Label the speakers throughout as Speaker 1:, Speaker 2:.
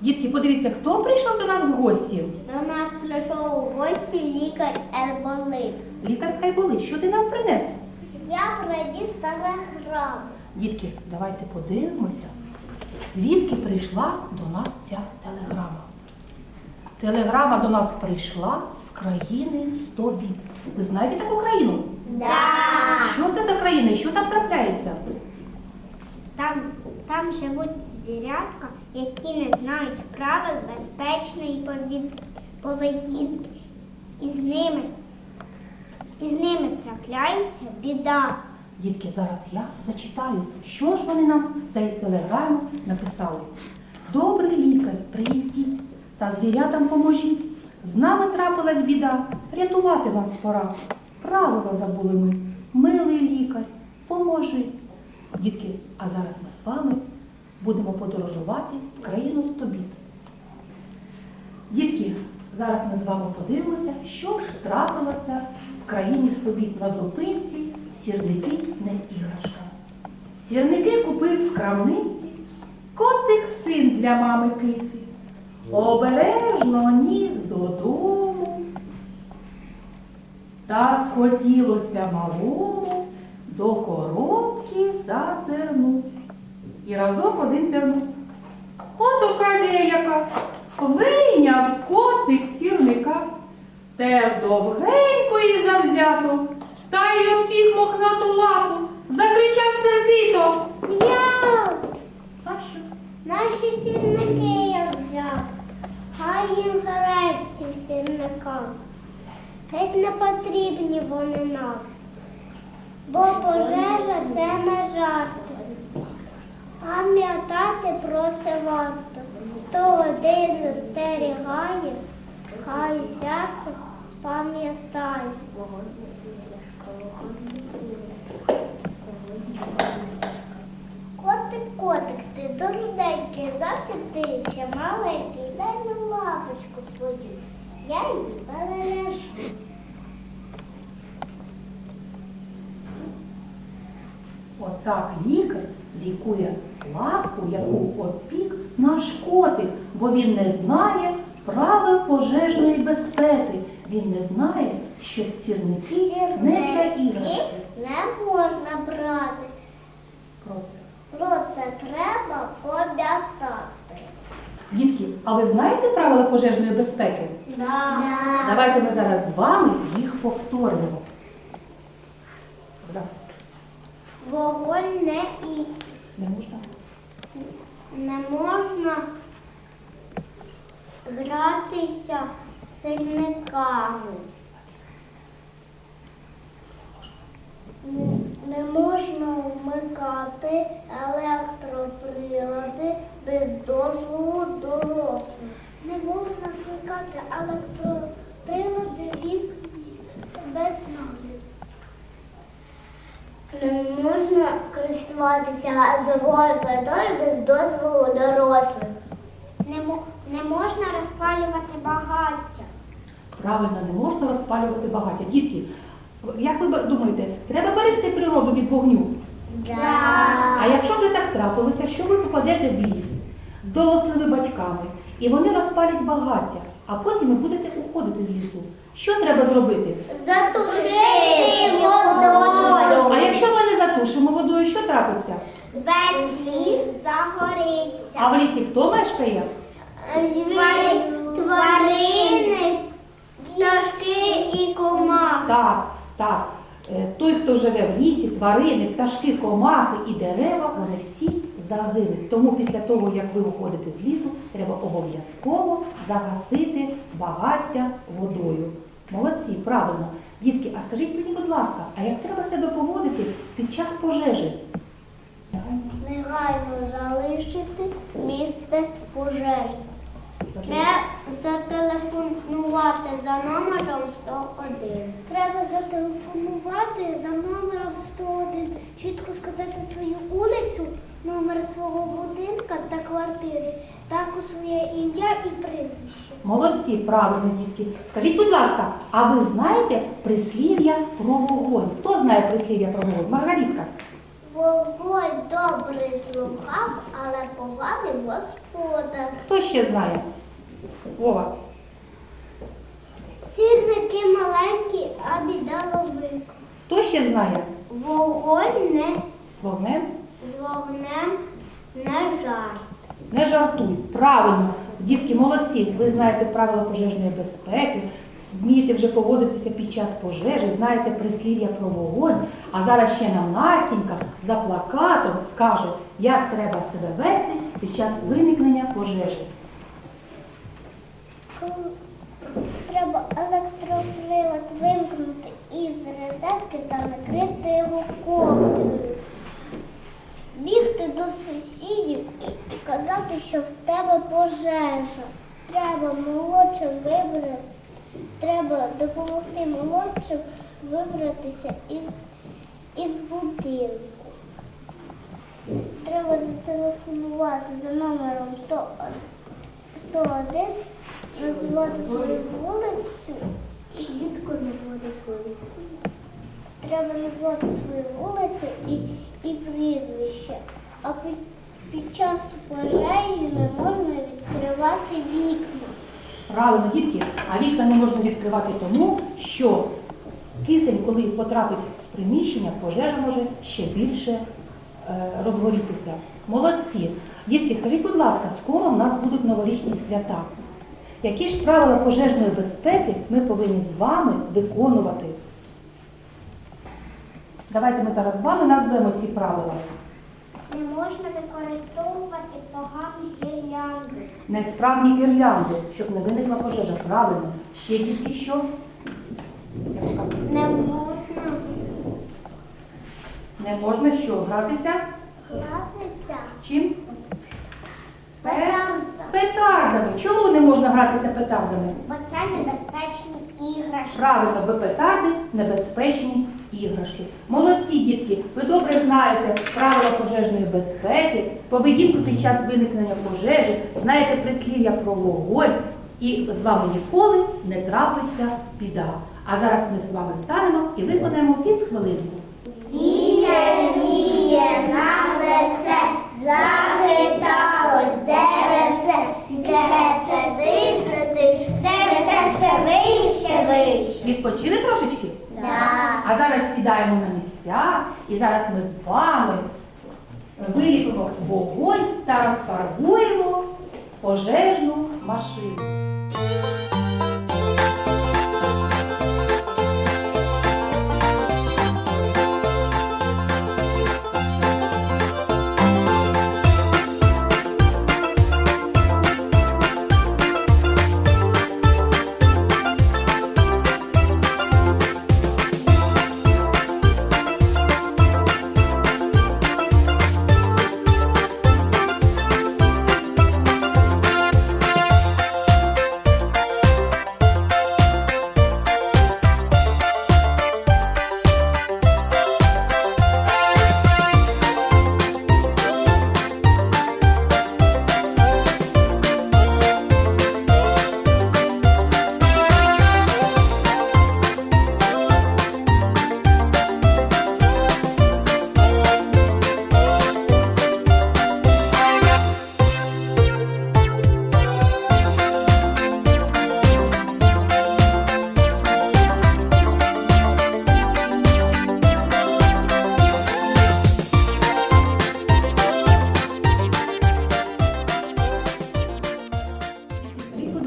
Speaker 1: Дітки, подивіться, хто прийшов до нас в гості?
Speaker 2: До нас прийшов у гості лікар Ерболит.
Speaker 1: Лікар Хайболит, що ти нам принес?
Speaker 2: Я приніс телеграму.
Speaker 1: Дітки, давайте подивимося, звідки прийшла до нас ця телеграма. Телеграма до нас прийшла з країни 100 бід. Ви знаєте таку країну?
Speaker 2: Да.
Speaker 1: Що це за країна? Що там трапляється?
Speaker 2: Там, там живуть звірятка, які не знають правил безпечної поведінки. І з ними, і з ними трапляється біда.
Speaker 1: Дітки, зараз я зачитаю, що ж вони нам в цей телеграмі написали. Добрий лікар, приїздіть та звірятам поможіть. З нами трапилась біда, рятувати нас пора. Правила забули ми. Милий лікар, поможи. Дітки, а зараз ми з вами будемо подорожувати в країну стобіт. Дітки, зараз ми з вами подивимося, що ж трапилося в країні стобіт на зупинці сірники не іграшка. Сірники купив в крамниці котик син для мами киці. Обережно ніс додому. Та схотілося малому до коробки зазирнуть. І разок один пірнув. От оказія яка. Вийняв котик сірника, тер довгенько і завзято, та й опік мохнату лапу, закричав сердито.
Speaker 2: М'яу!
Speaker 1: А що?
Speaker 2: Наші сірники я взяв. Хай їм грець сірникам. Геть не потрібні вони нам. Бо пожежа це не жарти. Пам'ятати про це варто. Сто один застерігає, хай серце пам'ятає. Котик, котик, ти дурненький, зовсім ти маленький, дай на лапочку свою, я її переляжу.
Speaker 1: Отак лікар лікує лапку, яку опік наш котик, бо він не знає правил пожежної безпеки. Він не знає, що сірники не для іграшки.
Speaker 2: не можна брати.
Speaker 1: Про це.
Speaker 2: Про це треба пам'ятати.
Speaker 1: Дітки, а ви знаєте правила пожежної безпеки?
Speaker 2: Да.
Speaker 1: Давайте ми зараз з вами їх повторимо. Да,
Speaker 2: Вогонь не і
Speaker 1: Не можна?
Speaker 2: Можна гратися сильниками. Не можна вмикати електроприлади без дозволу дорослих. Не можна вмикати електроприлади вікні без нагляду. Не можна користуватися газовою плитою без дозволу дорослих. Не, не можна розпалювати багаття.
Speaker 1: Правильно, не можна розпалювати багаття. Дітки, як ви думаєте, треба берегти природу від вогню? А якщо вже так трапилося, що ви попадете в ліс з дорослими батьками, і вони розпалять багаття, а потім ви будете уходити з лісу. Що треба зробити?
Speaker 2: Затушити Весь ліс загориться.
Speaker 1: А в лісі хто мешкає?
Speaker 2: Тварини, тварини, пташки і комахи.
Speaker 1: Так, так. Е, Той, хто живе в лісі, тварини, пташки, комахи і дерева, вони всі загинуть. Тому після того, як ви виходите з лісу, треба обов'язково загасити багаття водою. Молодці, правильно. Дітки, а скажіть мені, будь ласка, а як треба себе поводити під час пожежі?
Speaker 2: Негайно залишити місце пожежі. Треба зателефонувати за номером 101. Треба зателефонувати за номером 101, чітко сказати свою вулицю, номер свого будинка та квартири, також своє ім'я і прізвище.
Speaker 1: Молодці, правильно, дітки. Скажіть, будь ласка, а ви знаєте прислів'я про вогонь? Хто знає прислів'я про вогонь? Маргаритка.
Speaker 2: Вогонь добрий слуга, але поганий господар.
Speaker 1: Хто ще знає? Вова.
Speaker 2: Сірники маленькі, а біда велика.
Speaker 1: Хто ще знає?
Speaker 2: Вогонь не
Speaker 1: З вогнем
Speaker 2: з вогнем не жарт.
Speaker 1: не жартуй. Правильно, дітки, молодці. Ви знаєте правила пожежної безпеки, вмієте вже поводитися під час пожежі, знаєте прислів'я про вогонь. А зараз ще нам Настінька за плакатом скаже, як треба себе вести під час виникнення пожежі.
Speaker 2: Треба електроприлад вимкнути із розетки та накрити його ковдрою. Бігти до сусідів і казати, що в тебе пожежа. Треба молодшим вибрати, треба допомогти молодшим вибратися із, із будинку. Треба зателефонувати за номером 101, назвати свою вулицю. Чітко назвати свою. Треба назвати свою вулицю і, і прізвище. А під, під час пожежі не можна відкривати вікна.
Speaker 1: Правильно, дітки, а вікна не можна відкривати тому, що кисень, коли потрапить приміщення, пожежа може ще більше е, розгорітися. Молодці. Дітки, скажіть, будь ласка, скоро в нас будуть новорічні свята. Які ж правила пожежної безпеки ми повинні з вами виконувати? Давайте ми зараз з вами назвемо ці правила.
Speaker 2: Не можна використовувати погані гірлянди.
Speaker 1: Несправні гірлянди, щоб не виникла пожежа. Правильно. Ще тільки що? Я показую.
Speaker 2: Не можна
Speaker 1: Не можна що гратися?
Speaker 2: гратися
Speaker 1: Чим?
Speaker 2: петардами,
Speaker 1: Петардами. Чому не можна гратися петардами?
Speaker 2: бо це небезпечні іграшки.
Speaker 1: Правильно, бо петарди небезпечні іграшки. Молодці, дітки, ви добре знаєте правила пожежної безпеки, поведінку під час виникнення пожежі, знаєте прислів'я про вогонь, і з вами ніколи не трапиться біда. А зараз ми з вами станемо і виконаємо фіз хвилинку. Відпочили трошечки?
Speaker 2: Да.
Speaker 1: А зараз сідаємо на місця, і зараз ми з вами виліпимо вогонь та розфарбуємо пожежну машину.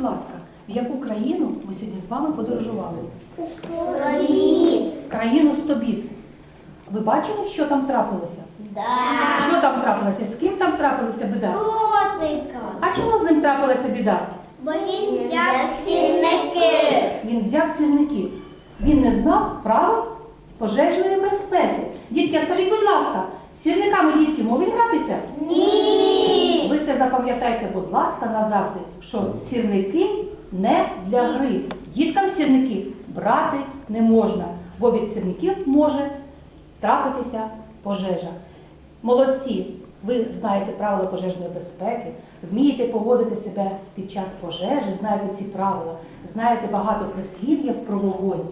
Speaker 1: Будь ласка, в яку країну ми сьогодні з вами подорожували?
Speaker 2: Свої.
Speaker 1: Країну Стобіт. Ви бачили, що там трапилося?
Speaker 2: Да.
Speaker 1: Що там трапилося? З ким там трапилася біда?
Speaker 2: Котика.
Speaker 1: А чому з ним трапилася біда?
Speaker 2: Бо він взяв сірники.
Speaker 1: Він взяв сірники. Він не знав правил пожежної безпеки. Дітки, скажіть, будь ласка, сірниками дітки можуть гратися?
Speaker 2: Ні.
Speaker 1: Це запам'ятайте, будь ласка, назавжди, що сірники не для гри. Діткам сірники брати не можна, бо від сірників може трапитися пожежа. Молодці, ви знаєте правила пожежної безпеки, вмієте поводити себе під час пожежі, знаєте ці правила, знаєте багато прислів'їв про вогонь,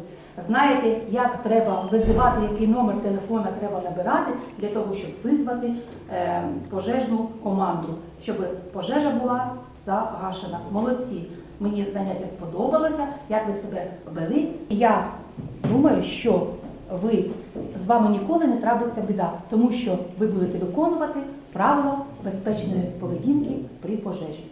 Speaker 1: знаєте, як треба визивати, який номер телефона треба набирати для того, щоб визвати е, пожежну команду, щоб пожежа була загашена. Молодці. Мені заняття сподобалося, як ви себе вели. Я думаю, що ви з вами ніколи не трапиться біда, тому що ви будете виконувати правила безпечної поведінки при пожежі.